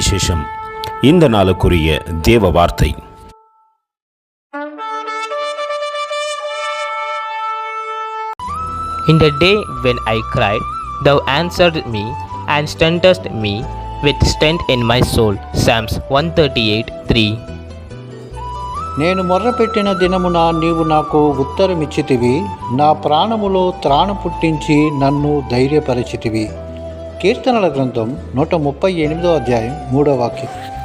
சுவிசேஷம் இந்த நாளுக்குரிய தேவ வார்த்தை In the day when I cried, thou answered me and strengthened me with strength in my soul. Psalms 138 3. నేను మొర్రపెట్టిన దినమున నీవు నాకు ఉత్తరమిచ్చితివి నా ప్రాణములో త్రాణ పుట్టించి నన్ను ధైర్యపరిచితివి కీర్తనల గ్రంథం నూట ముప్పై ఎనిమిదో అధ్యాయం మూడో వాక్యం.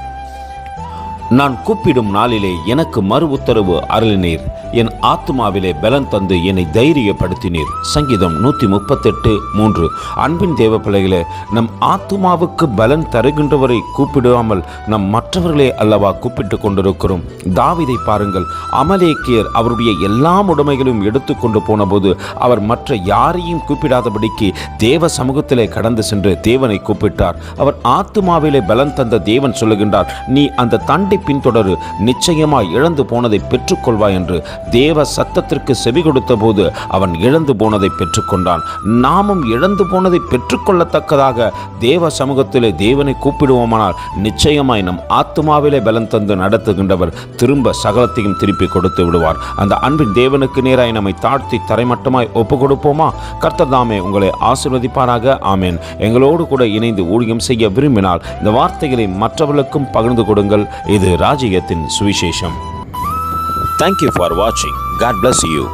நான் கூப்பிடும் நாளிலே எனக்கு மறு உத்தரவு அருளினீர். என் ஆத்துமாவிலே பலன் தந்து என்னை தைரியப்படுத்தினீர். சங்கீதம் நூற்றி முப்பத்தெட்டு மூன்று. அன்பின் தேவ பிள்ளைகளே நம் ஆத்மாவுக்கு பலன் தருகின்றவரை கூப்பிடாமல் நம் மற்றவர்களே அல்லவா கூப்பிட்டு கொண்டிருக்கிறோம். தாவிதை பாருங்கள் அமலேக்கியர் அவருடைய எல்லா உடைமைகளையும் எடுத்துக்கொண்டு போனபோது அவர் மற்ற யாரையும் கூப்பிடாதபடிக்கு தேவ சமூகத்திலே கடந்து சென்று தேவனை கூப்பிட்டார். அவர் ஆத்துமாவிலே பலன் தந்த தேவன் சொல்லுகின்றார் நீ அந்த தண்டை பின்தொடரு. நிச்சயமாய் இழந்து போனதை பெற்றுக்கொள்வாய் என்று தேவ சத்தத்திற்கு செவி கொடுத்த போது அவன் இழந்து போனதை பெற்றுக்கொண்டான். நாமும் இழந்து போனதை பெற்றுக்கொள்ளத்தக்கதாக தேவ சமூகத்திலே தேவனை கூப்பிடுவோமானால் நிச்சயமாய் நம் ஆத்மாவிலே பலன் தந்து நடத்துகின்றவர் திரும்ப சகலத்தையும் திருப்பி கொடுத்து விடுவார். அந்த அன்பின் தேவனுக்கு நேராய் நம்மை தாழ்த்தி தரைமட்டமாய் ஒப்பு கொடுப்போமா கர்த்தர் தாமே உங்களை ஆசிர்வதிப்பாராக. ஆமேன். எங்களோடு கூட இணைந்து ஊழியம் செய்ய விரும்பினால் இந்த வார்த்தைகளை மற்றவர்களுக்கும் பகிர்ந்து கொடுங்கள். இது இது ராஜ்யத்தின் சுவிசேஷம். தேங்க்யூ ஃபார் வாட்சிங் காட் பிளஸ் யூ